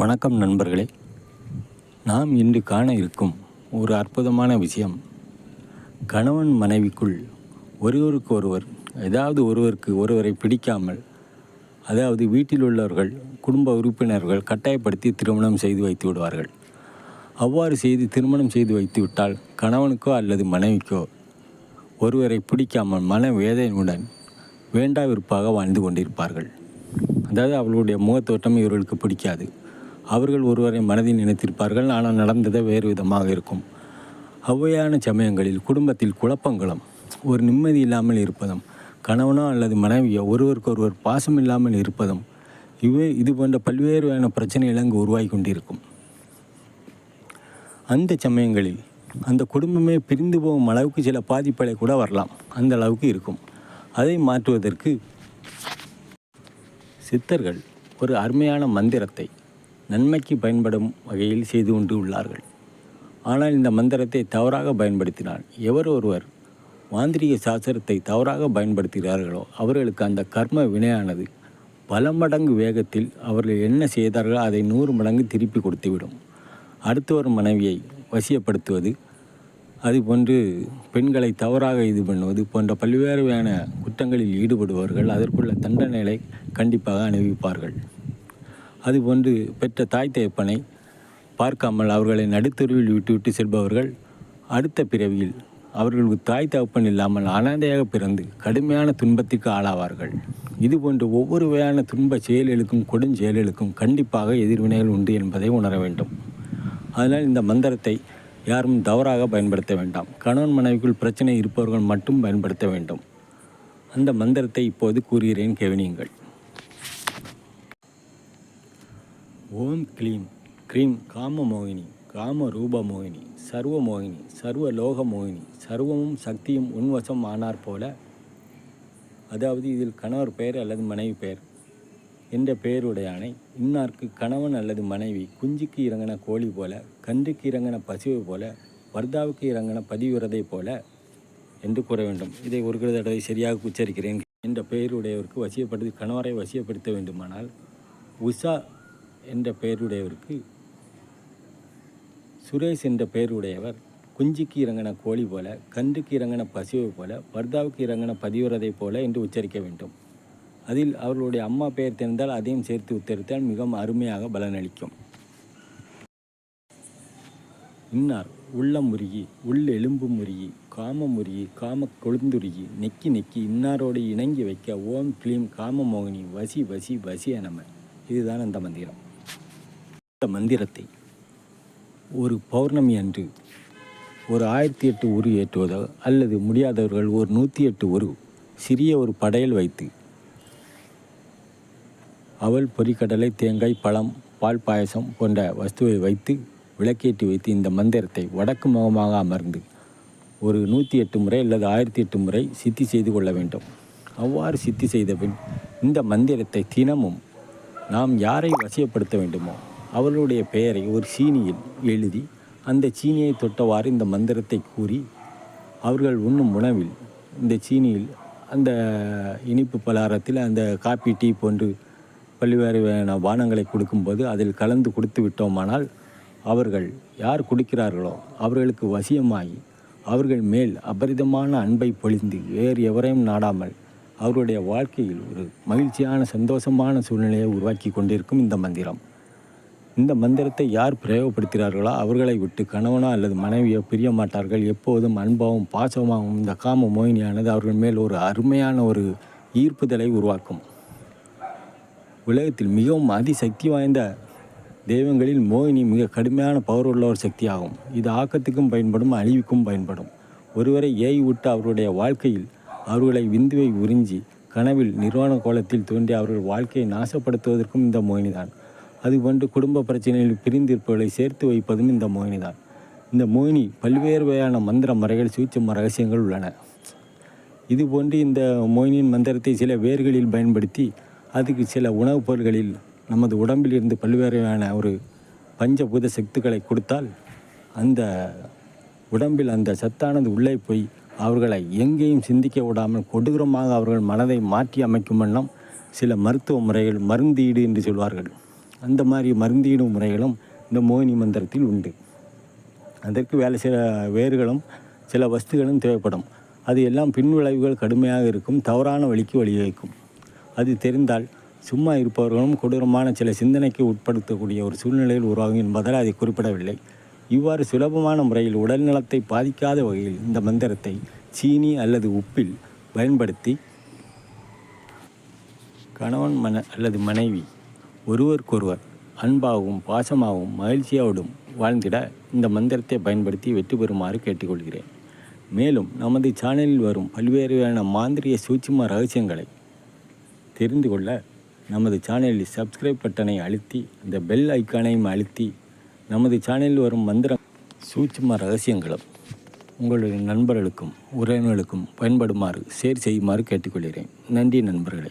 வணக்கம் நண்பர்களே. நாம் இன்று காண இருக்கும் ஒரு அற்புதமான விஷயம். கணவன் மனைவிக்குள் ஒருவருக்கு ஒருவர் ஏதாவது ஒருவருக்கு ஒருவரை பிடிக்காமல் அதாவது வீட்டில் உள்ளவர்கள் குடும்ப உறுப்பினர்கள் கட்டாயப்படுத்தி திருமணம் செய்து வைத்து விடுவார்கள். அவ்வாறு செய்து திருமணம் செய்து வைத்து விட்டால் கணவனுக்கோ அல்லது மனைவிக்கோ ஒருவரை பிடிக்காமல் மன வேதனையுடன் வேண்டா விருப்பாக வாழ்ந்து கொண்டிருப்பார்கள். அதாவது அவர்களுடைய முகத்தோட்டம் இவர்களுக்கு பிடிக்காது. அவர்கள் ஒருவரை மனதில் நினைத்திருப்பார்கள் ஆனால் நடந்தது வேறு விதமாக இருக்கும். அவ்வையான சமயங்களில் குடும்பத்தில் குழப்பங்களும் ஒரு நிம்மதி இல்லாமல் இருப்பதும் கணவனோ அல்லது மனைவியோ ஒருவருக்கொருவர் பாசம் இல்லாமல் இருப்பதும் இவை இது போன்ற பல்வேறு வகையான பிரச்சனைகள் அங்கு உருவாகி கொண்டிருக்கும். அந்த சமயங்களில் அந்த குடும்பமே பிரிந்து போகும் அளவுக்கு சில பாதிப்புகளை கூட வரலாம். அந்த அளவுக்கு இருக்கும். அதை மாற்றுவதற்கு சித்தர்கள் ஒரு அருமையான மந்திரத்தை நன்மைக்கு பயன்படும் வகையில் செய்து கொண்டு உள்ளார்கள். ஆனால் இந்த மந்திரத்தை தவறாக பயன்படுத்தினால் எவர் ஒருவர் மாந்திரிக சாஸ்திரத்தை தவறாக பயன்படுத்துகிறார்களோ அவர்களுக்கு அந்த கர்ம வினையானது பல மடங்கு வேகத்தில் அவர்கள் என்ன செய்தார்களோ அதை நூறு மடங்கு திருப்பி கொடுத்துவிடும். அடுத்து வரும் மனைவியை வசியப்படுத்துவது அதுபோன்று பெண்களை தவறாக இது பண்ணுவது போன்ற பல்வேறு வகையான குற்றங்களில் ஈடுபடுபவர்கள் அதற்குள்ள தண்டனைகளை கண்டிப்பாக அனுபவிப்பார்கள். அதுபோன்று பெற்ற தாய் தகப்பனை பார்க்காமல் அவர்களை நடுத்தருவில் விட்டுவிட்டு செல்பவர்கள் அடுத்த பிறவியில் அவர்களுக்கு தாய் தகப்பன் இல்லாமல் அனாதையாக பிறந்து கடுமையான துன்பத்திற்கு ஆளாவார்கள். இதுபோன்று ஒவ்வொரு வகையான துன்ப செயல்களுக்கும் கொடுஞ்செயல்களுக்கும் கண்டிப்பாக எதிர்வினைகள் உண்டு என்பதை உணர வேண்டும். அதனால் இந்த மந்திரத்தை யாரும் தவறாக பயன்படுத்த வேண்டாம். கணவன் மனைவிக்குள் பிரச்சனை இருப்பவர்கள் மட்டும் பயன்படுத்த வேண்டும். அந்த மந்திரத்தை இப்போது கூறுகிறேன் கவனியுங்கள் ஓம் க்ளீம். க்ரீம் காம மோகினி காம ரூப மோகினி சர்வ மோகினி சர்வ லோக மோகினி சர்வமும் சக்தியும் உன்வசம் ஆனார் போல. அதாவது இதில் கணவர் பெயர் அல்லது மனைவி பெயர் என்ற பெயருடையானை இன்னார்க்கு கணவன் அல்லது மனைவி குஞ்சுக்கு இறங்கின கோழி போல கன்றுக்கு இறங்கின பசுவை போல வர்தாவுக்கு இறங்கின பதிவிரதை போல என்று கூற வேண்டும். இதை ஒரு தடவை சரியாக உச்சரிக்கிறேன் என்ற பெயருடையவருக்கு வசியப்படுத்தி கணவரை வசியப்படுத்த வேண்டுமானால் உஷா என்ற பெயருடையவருக்கு சுரேஷ் என்ற பெயருடையவர் குஞ்சுக்கு இறங்கின கோழி போல கன்றுக்கு இறங்கின பசுவை போல வர்தாவுக்கு இறங்கின பதிவிரதை போல என்று உச்சரிக்க வேண்டும். அதில் அவர்களுடைய அம்மா பெயர் தெரிந்தால் அதையும் சேர்த்து உத்தரித்தால் மிகவும் அருமையாக பலனளிக்கும். இன்னார் உள்ளம் முருகி உள் எலும்பு முருகி காமம் முருகி காம கொழுந்துருகி நெக்கி நெக்கி இன்னாரோடு இணங்கி வைக்க ஓம் கிளீம் காம மோகினி வசி வசி வசி நம இதுதான் அந்த மந்திரம். மந்திரத்தை. ஒரு பௌர்ணமி அன்று ஒரு ஆயிரத்தி எட்டு உரு ஏற்றுவதோ அல்லது முடியாதவர்கள் ஒரு நூற்றி எட்டு உரு சிறிய ஒரு படையல் வைத்து அவல் பொரிக்கடலை தேங்காய் பழம் பால் பாயசம் போன்ற வஸ்துவை வைத்து விளக்கேற்றி வைத்து இந்த மந்திரத்தை வடக்கு முகமாக அமர்ந்து ஒரு நூற்றி எட்டு முறை அல்லது ஆயிரத்தி எட்டு முறை சித்தி செய்து கொள்ள வேண்டும். அவ்வாறு சித்தி செய்த பின் இந்த மந்திரத்தை தினமும் நாம் யாரை வசியப்படுத்த வேண்டுமோ அவர்களுடைய பெயரை ஒரு சீனியில் எழுதி அந்த சீனியை தொட்டவாறு இந்த மந்திரத்தை கூறி அவர்கள் உண்ணும் உணவில் இந்த சீனியில் அந்த இனிப்பு பலகாரத்தில் அந்த காப்பி டீ போன்று பல்வேறு வானங்களை பானங்களை கொடுக்கும்போது அதில் கலந்து கொடுத்து விட்டோமானால் அவர்கள் யார் குடிக்கிறார்களோ அவர்களுக்கு வசியமாகி அவர்கள் மேல் அபரிதமான அன்பை பொழிந்து வேறு எவரையும் நாடாமல் அவருடைய வாழ்க்கையில் ஒரு மகிழ்ச்சியான சந்தோஷமான சூழ்நிலையை உருவாக்கி கொண்டிருக்கும் இந்த மந்திரம். இந்த மந்திரத்தை யார் பிரயோகப்படுத்துகிறார்களோ அவர்களை விட்டு கணவனோ அல்லது மனைவியோ பிரிய மாட்டார்கள். எப்போதும் அன்பாகவும் பாசமாகவும் இந்த காம மோகினியானது அவர்கள் மேல் ஒரு அருமையான ஒரு ஈர்ப்புதலை உருவாக்கும். உலகத்தில் மிகவும் அதிசக்தி வாய்ந்த தெய்வங்களில் மோகினி மிக கடுமையான பவர் உள்ள ஒரு சக்தியாகும். இது ஆக்கத்துக்கும் பயன்படும் அழிவுக்கும் பயன்படும். ஒருவரை ஏய் விட்டு அவருடைய வாழ்க்கையில் அவர்களை விந்துவை உறிஞ்சி கனவில் நிர்வாண கோலத்தில் தோன்றி அவர்கள் வாழ்க்கையை நாசப்படுத்துவதற்கும் இந்த மோகினிதான். அதுபோன்று குடும்ப பிரச்சனையில் பிரிந்திருப்பவர்களை சேர்த்து வைப்பதும் இந்த மோகினிதான். இந்த மோகினி பல்வேறு வகையான மந்திர முறைகள் சூச்சம் ரகசியங்கள் உள்ளன. இதுபோன்று இந்த மோகினியின் மந்திரத்தை சில வேர்களில் பயன்படுத்தி அதுக்கு சில உணவுப் பொருட்களில் நமது உடம்பில் இருந்து பல்வேறான ஒரு பஞ்சபூத சக்திகளை கொடுத்தால் அந்த உடம்பில் அந்த சத்தானது உள்ளே போய் அவர்களை எங்கேயும் சிந்திக்க விடாமல் கொடூரமாக அவர்கள் மனதை மாற்றி அமைக்கும் வண்ணம் சில மருத்துவ முறைகள் மருந்தீடு என்று சொல்வார்கள். அந்த மாதிரி மருந்தீடும் முறைகளும் இந்த மோகினி மந்திரத்தில் உண்டு. அதற்கு வேலை சில வேர்களும் சில வஸ்துகளும் தேவைப்படும். அது எல்லாம் பின்விளைவுகள் கடுமையாக இருக்கும் தவறான வழிக்கு வழிவகுக்கும். அது தெரிந்தால் சும்மா இருப்பவர்களும் கொடூரமான சில சிந்தனைக்கு உட்படுத்தக்கூடிய ஒரு சூழ்நிலையில் உருவாகும் என்பதால் அதை குறிப்பிடவில்லை. இவ்வாறு சுலபமான முறையில் உடல் நலத்தை பாதிக்காத வகையில் இந்த மந்திரத்தை சீனி அல்லது உப்பில் பயன்படுத்தி கணவன் மன அல்லது மனைவி ஒருவருக்கொருவர் அன்பாகவும் பாசமாகவும் மகிழ்ச்சியோடும் வாழ்ந்திட இந்த மந்திரத்தை பயன்படுத்தி வெற்றி பெறுமாறு கேட்டுக்கொள்கிறேன். மேலும் நமது சேனலில் வரும் பல்வேறு மாந்திரிய சூட்சும ரகசியங்களை தெரிந்து கொள்ள நமது சேனலில் சப்ஸ்கிரைப் பட்டனை அழுத்தி அந்த பெல் ஐக்கானையும் அழுத்தி நமது சேனலில் வரும் மந்திர சூட்சும ரகசியங்களும் உங்களுடைய நண்பர்களுக்கும் உறவினர்களுக்கும் பயன்படுமாறு ஷேர் செய்யுமாறு கேட்டுக்கொள்கிறேன். நன்றி நண்பர்களே.